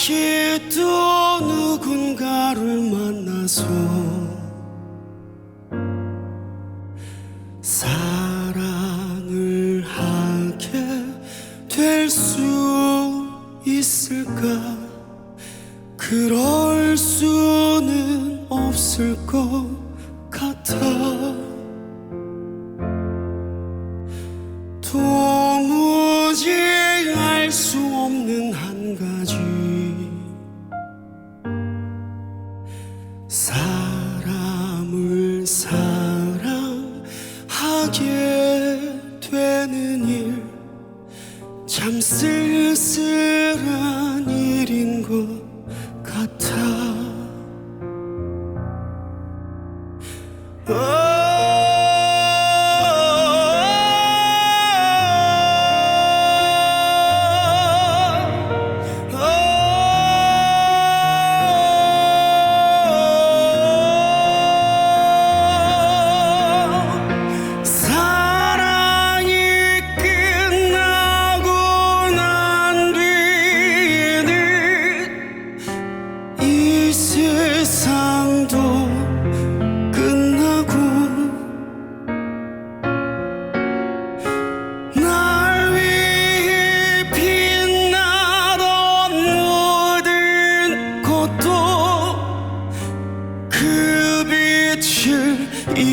다시 또 누군가를 만나서 사랑을 하게 될 수 있을까? 그럴 수는 없을 것 같아. 사람을 사랑하게 되는 일. 참 쓸쓸한 일인 것 같아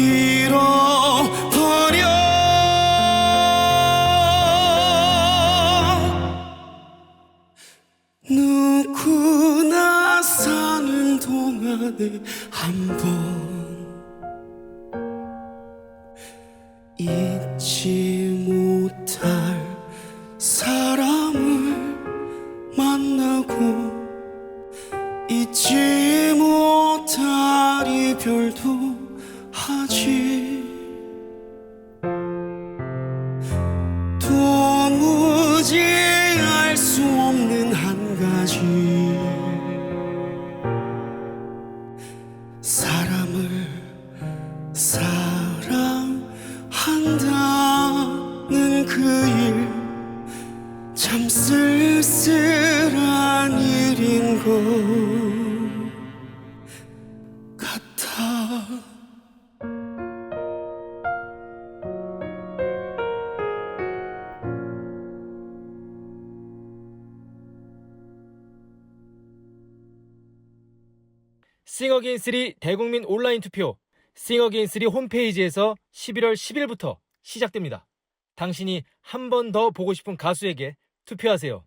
잃어버려. 누구나 사는 동안에 한번 잊지 못할 사람을 만나고 잊지 못할 이별도 한 가지. 사람을 사랑한다는 그 일 참 쓸쓸한 일인 것 싱어게인3 대국민 온라인 투표 싱어게인3 홈페이지에서 11월 10일부터 시작됩니다. 당신이 한 번 더 보고 싶은 가수에게 투표하세요.